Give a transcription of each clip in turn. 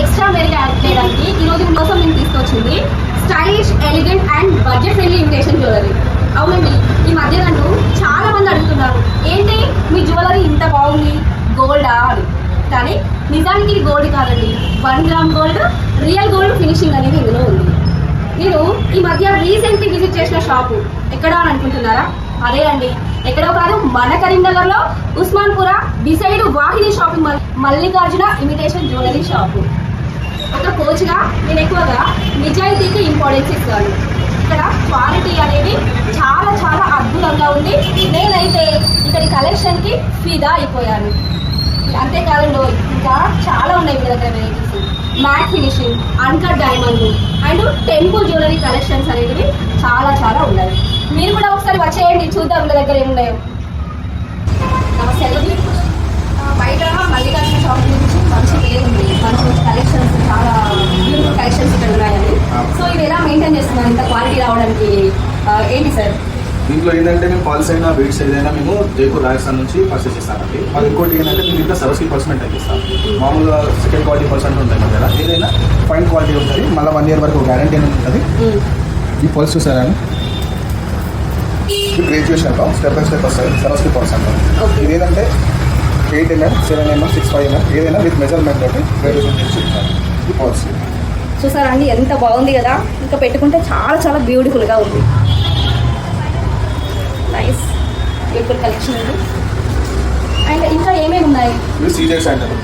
Extra very add చేయడానికి ఈరోజు కోసం మేము తీసుకొచ్చింది stylish elegant and budget friendly imitation jewellery. అవునండి ఈ మధ్య నన్ను చాలా మంది అడుగుతున్నారు ఏంటి మీ జ్యువెలరీ ఇంత బాగుంది? గోల్డా? అని. కానీ నిజానికి ఇది గోల్డ్ కాదండి one gram gold real gold finishing అనేది ఇందులో ఉంది. నేను ఈ మధ్య రీసెంట్లీ విజిట్ చేసిన షాపు ఎక్కడ అని అనుకుంటున్నారా? అదే అండి ఎక్కడో కాదు మన కరీంనగర్లో Osmanpura decide Vahini shopping Mallikarjuna imitation jewellery shop. ఒక కోచ్గా నేను ఎక్కువగా నిజాయితీకి ఇంపార్టెన్స్ ఇస్తాను. ఇక్కడ క్వాలిటీ అనేది చాలా చాలా అద్భుతంగా ఉంది. నేనైతే ఇక్కడి కలెక్షన్కి ఫిదా అయిపోయాను. అంతేకాదండి ఇంకా చాలా ఉన్నాయి మీ దగ్గర varieties matte finishing uncut diamond and temple jewellery collections అనేవి చాలా చాలా ఉన్నాయి. మీరు కూడా ఒకసారి వచ్చేయండి చూద్దాం మీ దగ్గర ఏమున్నాయో. నమస్తే బయట మల్లికార్జున షాప్ నుంచి మంచి పేరు ఉంది? మంచి మంచి కలెక్షన్స్ చాలా బ్యూటిఫుల్ కలెక్షన్స్ ఇక్కడ ఉన్నాయండి. సో ఇవి ఎలా మెయింటైన్ చేస్తున్నారు? ఇంత క్వాలిటీ రావడానికి ఏంటి సార్? దీంట్లో ఏంటంటే మేము పాలసీ అయినా బీట్స్ ఏదైనా మేము జైపూర్ రాజస్థాన్ నుంచి పర్చేస్ చేస్తామండి. మరి ఇంకోటి ఏంటంటే మేము ఇంకా సెవెంటీ పర్సెంట్ తగ్గిస్తాం మామూలుగా సెకండ్ క్వాలిటీ పర్సెంట్ ఉంటాయి దగ్గర ఏదైనా ఫైన్ క్వాలిటీ ఉంటుంది. మళ్ళీ వన్ ఇయర్ వరకు గ్యారంటీ అనేది ఉంటుంది. ఈ పల్స్ చూసారా ఇది గ్రాడ్యుయేషన్ స్టెప్ బై స్టెప్ వస్తుంది seventy percent Okay. Eight MM seven MM six five MM ఏదైనా విత్ మెజర్మెంట్ తోటి గ్రాడ్యుయేషన్ చేసి పాలసీ చూసారా అండి ఎంత బాగుంది కదా? ఇంకా పెట్టుకుంటే చాలా చాలా బ్యూటిఫుల్గా ఉంది. నైస్ బ్యూటిఫుల్ కలెక్షన్ ఇది. అండ్ ఇంకా ఏమేమి ఉన్నాయి? ఇది సీజర్స్ అంటారు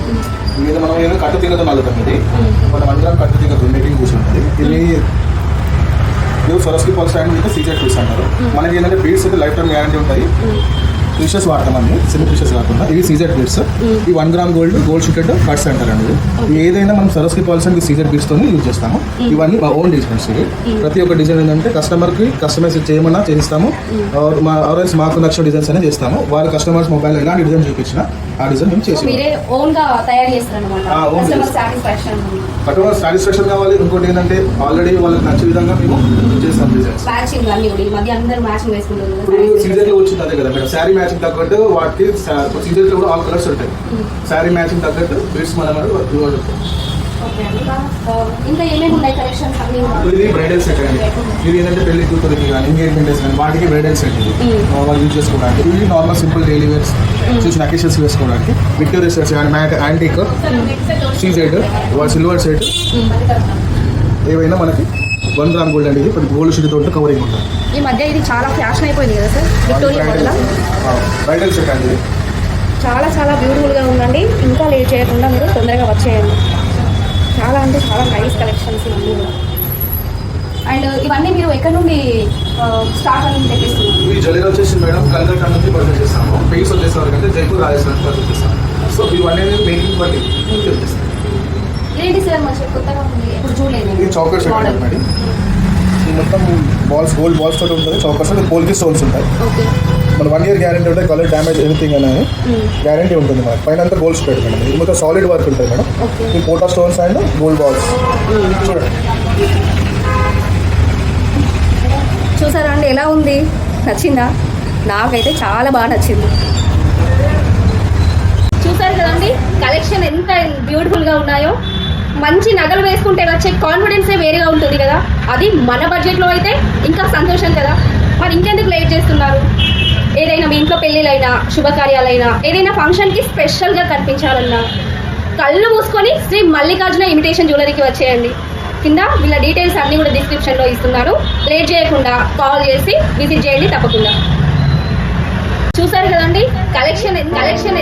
మీద మనం ఏదో కట్టు తినదు నలుగుతాం ఇది. మన అందరం కట్టు తినదు మీటింగ్ కూర్చుంటుంది. ఇది ఇది సొరస్కి పల్స్ అండ్ ఇంకా సీజర్ పీస్ అంటారు మనకి ఏంటంటే బీడ్స్ అయితే లైఫ్ టైం గ్యారంటీ ఉంటాయి ఫిషెస్ వాడతాం అండి. సిమ్ ఫిషెస్ కాకుండా. ఇవి సీజర్ బీడ్స్ ఈ one gram gold gold shooted cuts అంటారు అండి ఇవి ఏదైనా మనం సరస్కి పల్స్ సీజర్ బీడ్స్ తోని యూజ్ చేస్తాము. ఇవన్నీ మా ఓన్ డిజైన్స్ ఇవి. ప్రతి ఒక్క డిజైన్ ఏంటంటే కస్టమర్కి కస్టమైజ్ చేయమన్నా చేయిస్తాము. Or మా ఆర్ఎల్స్ మాకు నచ్చిన డిజైన్స్ అనేది చేస్తాము. వారి కస్టమర్స్ మొబైల్ ఎలాంటి డిజైన్ చూపించినా ఆ డిజైన్ మేము చేసి మీరే ఓన్గా తయారు చేస్తారు అనమాట ఆ, own కస్టమర్. సాటిస్ఫాక్షన్ కావాలి. ఇంకోటి ఏంటంటే ఆల్రెడీ వాళ్ళకి నచ్చే విధంగా మేము చేస్తాం డిజైన్స్ మ్యాచింగ్ అన్ని ఈ మధ్య అందరూ మ్యాచింగ్ వేసుకుంటారు సీజన్లో వచ్చింది అదే కదా మేడం. శారీ మ్యాచింగ్ తగ్గట్టు వాటికి సీజన్లో కూడా ఆల్ కలర్స్ ఉంటాయి. శారీ మ్యాచింగ్ తగ్గట్టు బీడ్స్ మన ఇది బ్రైడల్ సెట్ అండి. ఇది ఏంటంటే పెళ్ళి కూతురికి కానీ ఎంగేజ్మెంట్ కానీ వాటికి బ్రైడల్ సెట్ ఇది. వాళ్ళు యూజ్ చేసుకోవడానికి. ఇది నార్మల్ సింపుల్ డైలీ వేర్స్ చూసిన అకేషన్స్ వేసుకోవడానికి. విక్టోరియా సెట్స్ కానీ మ్యాట్ యాంటిక్ సీ సెట్ సిల్వర్ సెట్ ఏవైనా మనకి వన్ గ్రామ్ గోల్డ్ అండి ఇది ఇప్పుడు గోల్డ్ షీట్ తోటి కవరింగ్ ఉంటుంది. ఈ మధ్య ఇది చాలా ఫ్యాషన్ అయిపోయింది కదా sir Victoria model bridal set అండి. చాలా చాలా బ్యూటిఫుల్గా ఉందండి. ఇంకా లేట్ చేయకుండా మీరు తొందరగా వచ్చేయండి. చాలా అంటే చాలా నైస్ కలెక్షన్స్ ఇవన్నీ అండ్ ఇవన్నీ మీరు ఎక్కడ నుండి స్టాక్ అని తెప్పిస్తున్నారు? ఈ జ్యువెలరీ వచ్చేసి మేడం. కలకత్తా నుంచి పర్చేస్ చేస్తాము. పీస్ వచ్చేసే వరకు అంటే జైపూర్ రాజస్థాన్ పర్చేస్ చేస్తాము. సో ఇవన్నీ మేకింగ్ బట్టి చేస్తాం ఏంటి సార్ మంచిగా కొత్తగా ఉంది. ఎప్పుడు చూడలేదు. ఇది సెట్ మేడం. మొత్తం బాల్స్ గోల్డ్ బాల్స్ తోటి ఉంటుంది. చౌకర్స్ అంటే పోల్కి స్టోన్స్ ఉంటాయి. ఓకే. మన వన్ ఇయర్ గ్యారంటీ ఉంటుంది కలర్ డ్యామేజ్ ఎనీథింగ్ అనేది గ్యారంటీ ఉంటుంది మనకి పైన అంతా గోల్డ్ స్ప్రెడ్ మేడం. ఇది మొత్తం సాలిడ్ వర్క్ ఉంటుంది మేడం. ఈ పోటా స్టోన్స్ అండ్ గోల్డ్ బాల్స్ చూడండి. చూసారా అండి ఎలా ఉంది? నచ్చిందా? నాకైతే చాలా బాగా నచ్చింది. చూసారు కదండి కలెక్షన్ ఎంత బ్యూటిఫుల్గా ఉన్నాయో. మంచి నగలు వేసుకుంటే వచ్చే కాన్ఫిడెన్సే వేరేగా ఉంటుంది కదా. అది మన బడ్జెట్లో అయితే ఇంకా సంతోషం కదా. మరి ఇంకెందుకు లేట్ చేస్తున్నారు? ఏదైనా మీ ఇంట్లో పెళ్ళిళ్ళైనా శుభకార్యాలైనా ఏదైనా ఫంక్షన్కి స్పెషల్గా కనిపించాలన్నా కళ్ళు మూసుకొని శ్రీ మల్లికార్జున ఇమిటేషన్ జ్యువెలరీకి వచ్చేయండి. కింద వీళ్ళ డీటెయిల్స్ అన్నీ కూడా డిస్క్రిప్షన్లో ఇస్తున్నారు. లేట్ చేయకుండా కాల్ చేసి విజిట్ చేయండి తప్పకుండా. చూసారు కదండి? Collection collection